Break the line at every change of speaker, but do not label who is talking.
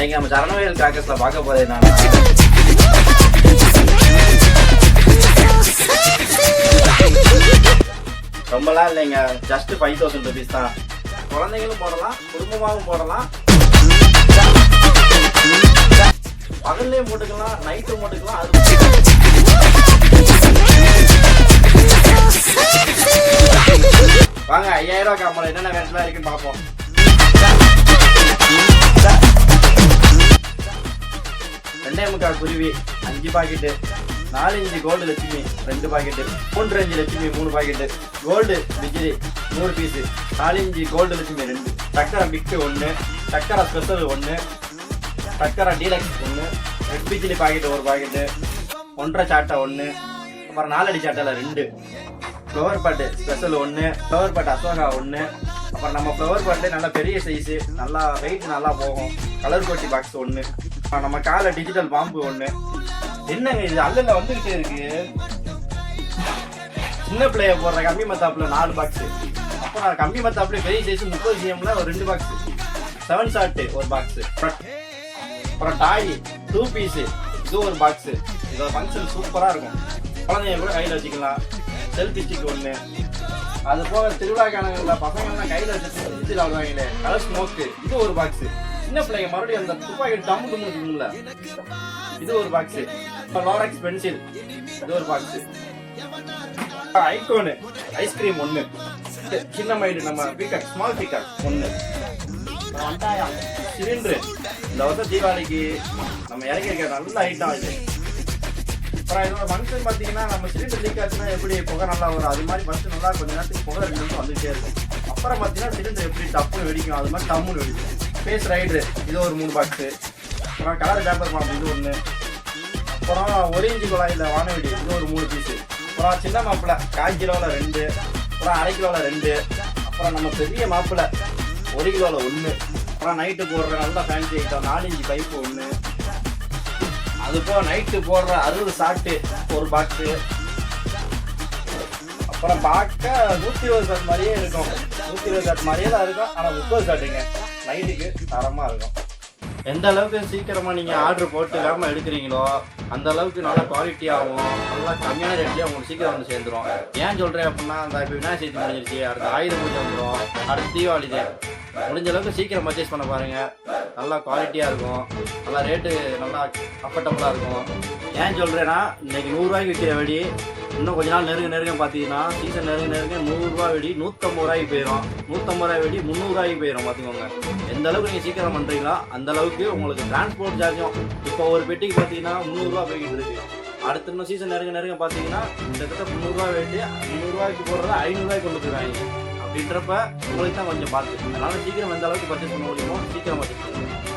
இன்னைக்கு நம்ம சரணவேல் கிராக்கர்ஸ்ல பார்க்க போறது என்னன்னா ரொம்பலாம் இல்லைங்க. ஜஸ்ட் ஃபைவ் தௌசண்ட் ருபீஸ் தான். குழந்தைங்களும் போடலாம் குடும்பமாகவும் போடலாம். பகல்லையும் போட்டுக்கலாம் நைட்டும் போட்டுக்கலாம் அது வாங்க ஐயாயிரம் ரூபாய் காம்பல் என்னென்ன வேணும்லாம் இருக்குன்னு பார்ப்போம். ரெண்டே முக்கால் குருவி அஞ்சு பாக்கெட்டு நாலு கோல்டு லட்சுமி ரெண்டு பாக்கெட்டு மூன்று அஞ்சு லட்சுமி மூணு பாக்கெட்டு. கோல்டு விஜய் நூறு பீஸு நாலு கோல்டு லட்சுமி ரெண்டு. சக்கரை பிக்கு ஒன்று சக்கரை ஸ்பெஷல் ஒன்று சக்கரை டீலக்ஸ் ஒன்று ரெட் பிஜிலி பாக்கெட்டு ஒரு பாக்கெட்டு ஒன்றரை சாட்டை ஒன்று அப்புறம் நாலடி சாட்டையில் ரெண்டு. ஃப்ளவர் பாட்டு ஸ்பெஷல் ஒன்று ஃப்ளவர் பாட்டு அசோகா ஒன்று அப்புறம் நம்ம ஃப்ளவர் பாட்டு நல்லா பெரிய சைஸு நல்லா வெயிட் நல்லா போகும். கலர் கோட்டி பாக்ஸ் ஒன்று நம்ம காலை டிஜிட்டல் பாம்பு ஒன்று என்னங்க இது? அல்லல வந்துகிட்டே இருக்கு. சின்ன பிள்ளைய போடுற கம்மி மத்தாப்புல நாலு பாக்ஸ் அப்புறம் கம்மி மத்தாப்புல பெரிய சைஸ் முப்பது சிஎம்ல ஒரு ரெண்டு பாக்ஸ் செவன் ஷாட்டு ஒரு பாக்ஸ் அப்புறம் டாய் டூ பீஸு இது ஒரு பாக்ஸ் இதோட ஃபங்க்ஷன் சூப்பராக இருக்கும். குழந்தைங்க கூட கையில் வச்சுக்கலாம். செல்ஃபி ஸ்டிக் ஒன்று அது போக திருவிழா காலங்களில் பசங்கள்லாம் கையில் வச்சு சுற்றி விளாடுவாங்களே கலர் ஸ்மோக்கு இது ஒரு பாக்ஸ் சின்ன பிள்ளைங்க மறுபடியும் அந்த துப்பாக்கி டம்மு டம்மு இருக்குங்கள இது ஒரு பாக்ஸ் லோரக்ஸ் பென்சில் இது ஒரு பாக்ஸ் ஐகோனு ஐஸ்கிரீம் ஒன்று சின்ன மைடு நம்ம பீக்கர் ஸ்மால் பீக்கர் ஒன்று சிலிண்டரு. இந்த வருஷம் தீபாவளிக்கு நம்ம இறக்கிருக்க நல்ல ஐட்டம் இது. அப்புறம் இதோட ஃபங்க்ஷன் பார்த்தீங்கன்னா நம்ம சிலிண்டர் லீக் ஆச்சுன்னா எப்படி புகை நல்லா வரும்? அது மாதிரி ஃபஸ்ட்டு நல்லா கொஞ்சம் நேரத்துக்கு புகை ரெண்டு நிமிஷம் வந்துகிட்டே இருக்கும். அப்புறம் பார்த்தீங்கன்னா சிலிண்டர் எப்படி டப்புன்னு வெடிக்கும்? அது மாதிரி டம்முன்னு வெடிக்கும். ஃபேஸ் ரைடரு இது ஒரு மூணு பாக்ஸு அப்புறம் கலர் பேப்பர் மாப்பு இது ஒன்று அப்புறம் ஒரு குழாயில் வானவெடி இது ஒரு மூணு பீஸு அப்புறம் சின்ன மாப்பிளை கால் கிலோவில் ரெண்டு. அப்புறம் அரை கிலோவில் ரெண்டு. அப்புறம் நம்ம பெரிய மாப்பிள்ளை ஒரு கிலோவில் ஒன்று அப்புறம் நைட்டு போடுற நல்ல ஃபேன்சி ஐட்டம் நாலஞ்சு பைப்பு ஒன்று அது போக நைட்டு போடுற அறுபது சாட்டு ஒரு பாட்டு. அப்புறம் பார்க்க நூற்றி இருபது சாட் மாதிரியே இருக்கும். நூற்றி இருபது சாட் மாதிரியே தான் இருக்கும். ஆனால் முப்பது சாட்டுங்க நைட்டுக்கு தரமாக இருக்கும். எந்த அளவுக்கு சீக்கிரமாக நீங்கள் ஆர்டர் போட்டு எடுக்கிறீங்களோ அந்த அளவுக்கு நல்ல குவாலிட்டியாகவும் நல்லா கம்மியான ரேட்லேயே உங்களுக்கு சீக்கிரம் வந்து சேர்ந்துரும். ஏன் சொல்கிறேன் அப்படின்னா அந்த இப்போ விநாயகர் சதுர்த்தி முடிஞ்சிருச்சு அடுத்த ஆயுத பூஜை வந்துடும் அடுத்த தீபாவளி முடிஞ்ச அளவுக்கு சீக்கிரம் பர்ச்சேஸ் பண்ண பாருங்கள் நல்லா குவாலிட்டியாக இருக்கும். நல்லா ரேட்டு நல்லா அஃபர்டபுளாக இருக்கும். ஏன் சொல்கிறேன்னா இன்றைக்கி நூறுரூவாய்க்கு விற்கிற வெடி இன்னும் கொஞ்ச நாள் நெருங்க நெருங்க பார்த்தீங்கன்னா சீசன் நெருங்க நெருங்க நூறுரூவா வெடி நூற்றம்பது ரூபாய்க்கு போயிடும் நூற்றம்பது ரூபாய் வெடி முந்நூறுரூவாய்க்கு போயிடும் பார்த்துக்கோங்க எந்த அளவுக்கு நீங்கள் சீக்கிரம் பண்ணுறீங்களோ அந்த அளவுக்கு உங்களுக்கு டிரான்ஸ்போர்ட் சார்ஜும் இப்போ ஒரு பெட்டிக்கு பார்த்தீங்கன்னா முந்நூறுரூவா போய்கிட்டு இருக்கு. அடுத்த இன்னும் சீசன் நெருங்க நெருங்க பார்த்தீங்கன்னா இந்த கிட்டத்தட்ட முந்நூறுரூவா வெட்டி முந்நூறுரூவாய்க்கு போடுறத ஐநூறுரூவாய்க்கு கொண்டு போயிடுவாங்க. அப்படின்றப்ப உங்களுக்கு தான் கொஞ்சம் பார்த்து அதனால சீக்கிரம் எந்த அளவுக்கு பர்ச்சேஸ் பண்ண முடியுமோ சீக்கிரம் பர்ச்சேஸ் பண்ணுங்க